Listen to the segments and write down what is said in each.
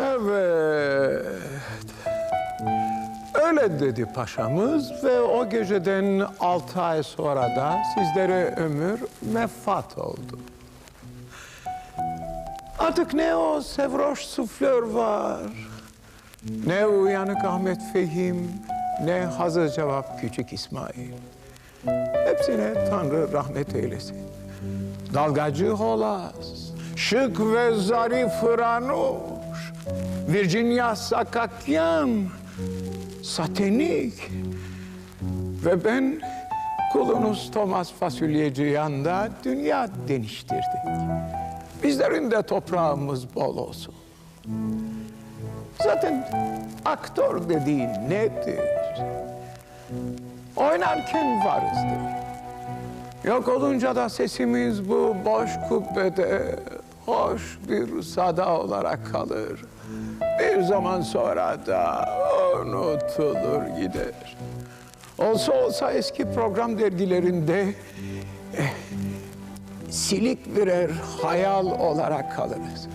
Evet. Öyle dedi paşamız ve o geceden altı ay sonra da sizlere ömür mefat oldu. Artık ne o Sevroş suflör var, ne uyanık Ahmet Fehim, ne hazır cevap küçük İsmail. Hepsine Tanrı rahmet eylesin. Dalgacı Holas, şık ve zarif Ranuş, Virginia Sakakyan, Satenik ve ben kulunuz Thomas Fasulyeci yanında dünya deniştirdik. Bizlerin de toprağımız bol olsun. Zaten aktör dediğin nedir? Oynarken varızdır. Yok olunca da sesimiz bu boş kubbede hoş bir sada olarak kalır. Bir zaman sonra da unutulur gider. Olsa olsa eski program dergilerinde eh, silik birer hayal olarak kalırız.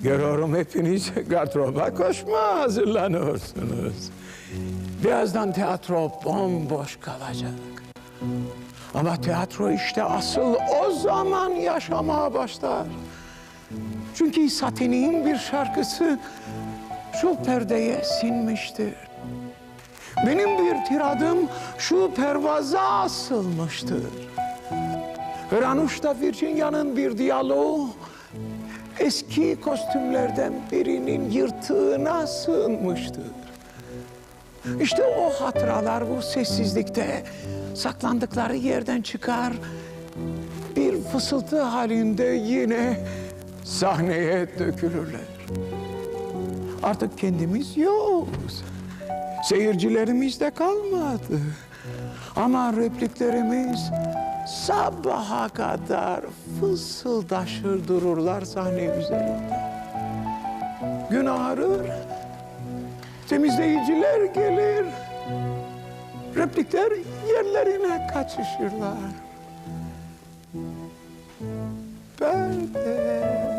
Görüyorum hepiniz gardıroba koşma hazırlanıyorsunuz. Birazdan tiyatro bomboş kalacak. Ama tiyatro işte asıl o zaman yaşamaya başlar. Çünkü Satini'nin bir şarkısı şu perdeye sinmiştir. Benim bir tiradım şu pervaza asılmıştır. Ranuş'ta Virginia'nın bir diyaloğu eski kostümlerden birinin yırtığına sığınmıştır. İşte o hatıralar bu sessizlikte saklandıkları yerden çıkar. Bir fısıltı halinde yine sahneye dökülürler. Artık kendimiz yokuz. Seyircilerimiz de kalmadı. Ama repliklerimiz sabaha kadar fısıldaşır dururlar sahne üzerinde. Gün ağrır, temizleyiciler gelir. Replikler yerlerine kaçışırlar. Perde